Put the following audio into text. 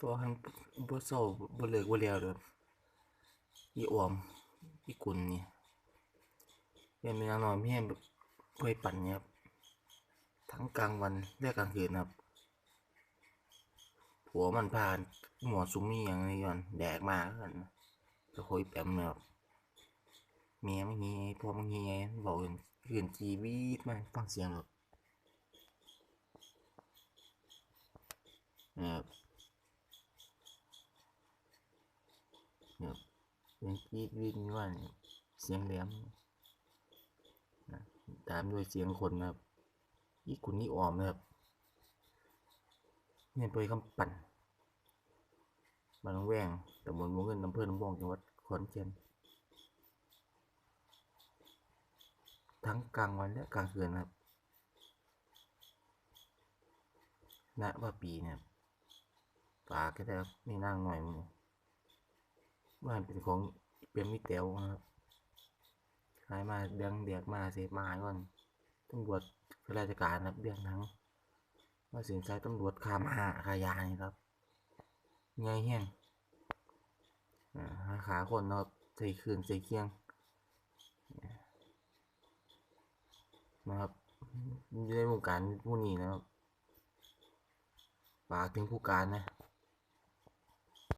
ตัวหังบ่เศร้าบ่เลิกบ่แล้วเด้ออีออมอีกุลนี่แม่นเป็นนางน้อยแม่แบบเวยปั่นเนี่ยครับทั้งกลางวันและกลางคืนครับ ผัวมันพานหมวดสุมมีหยังนี่ก่อนแดกมากันก็คุยแปมเนี่ยครับเมียไม่มีพ่อไม่มีไงบอกอื่นอื่นชีวิตมาฟังเสียงหรอกนะครับ นี่ยเสียงกรีดวิ่งว่าเนี่ยเสียงแหลมนะตามด้วยเสียงคนนะครับอีกุนนี่ออมนะครับเนี่ยเปยคำปั่นบ้านหนองแวงตำบลวงเงินอำเภอหนองบองจังหวัดขอนแก่นทั้งกลางวันและกลางคืนนะครับณว่าปีเนี่ยฝากก็ได้ครับนี่นั่งหน่อยมึง บ้านเป็นของเป็นมิเตวนะครับขายมาเดืองเดียกมาเสพมาก่อนตำรวจข้าราชการครับเรื่องทั้งว่าสินใจตำรวจคามาขายานี่ครับไงแห้งหาขาคนนาะใส่คืนใส่เคียงนะครับอยู่ในวงการผู้นี้นะครับฝากถึงผู้การนะ